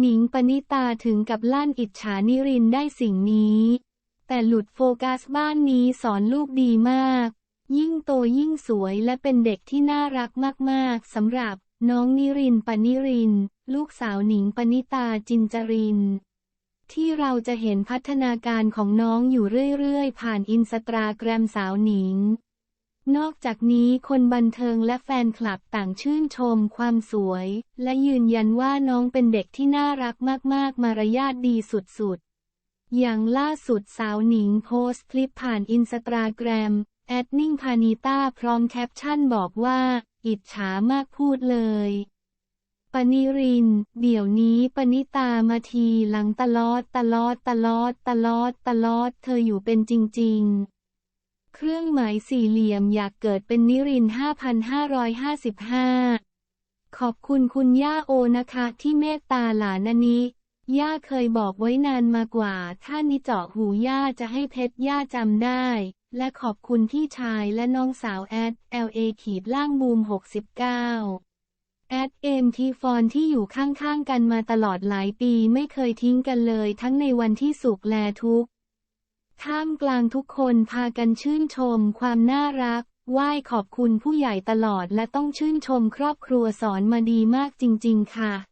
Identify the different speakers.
Speaker 1: หนิงปณิตาถึงกับลั่นอิจฉานิรินได้สิ่งนี้ แต่หลุดโฟกัสบ้านนี้สอนลูกดีมาก ยิ่งโตยิ่งสวยและเป็นเด็กที่น่ารักมากๆสำหรับน้องนิรินปณิริน ลูกสาวหนิงปณิตาจินจริน ที่เราจะเห็นพัฒนาการของน้องอยู่เรื่อยๆ ผ่านอินสตาแกรมสาวหนิง นอกจากนี้คนบันเทิงและแฟนคลับต่างชื่นชมความสวย และยืนยันว่าน้องเป็นเด็กที่น่ารักมากๆ มารยาทดีสุดๆ อย่างล่าสุดสาวหนิงโพสต์คลิปผ่านอินสตาแกรมแอดนิ่งพานิต้าพร้อมแคปชั่นบอกว่า อิจฉามากพูดเลยปณิริน เดี๋ยวนี้ปณิตามาทีหลังตลอดตลอดตลอดตลอดตลอด เธออยู่เป็นจริง ๆ เครื่องหมายสี่เหลี่ยมอยากเกิดเป็นนิริน5,555ขอบคุณคุณย่าโอนะคะที่เมตตาหลานนี้ ย่าเคยบอกไว้นานมากว่า ถ้านิเจาะหูย่าจะให้เพชรย่าจำได้ และขอบคุณพี่ชายและน้องสาวแอด LA ขีดล่างบูม 69 แอดเอมทีฟอนที่อยู่ข้างๆกันมาตลอดหลายปีไม่เคยทิ้งกันเลยทั้งในวันที่สุขและทุกข์ ท่ามกลางทุกคนพากันชื่นชมความน่ารัก ไหว้ขอบคุณผู้ใหญ่ตลอดและต้องชื่นชมครอบครัวสอนมาดีมากจริง ๆ ค่ะ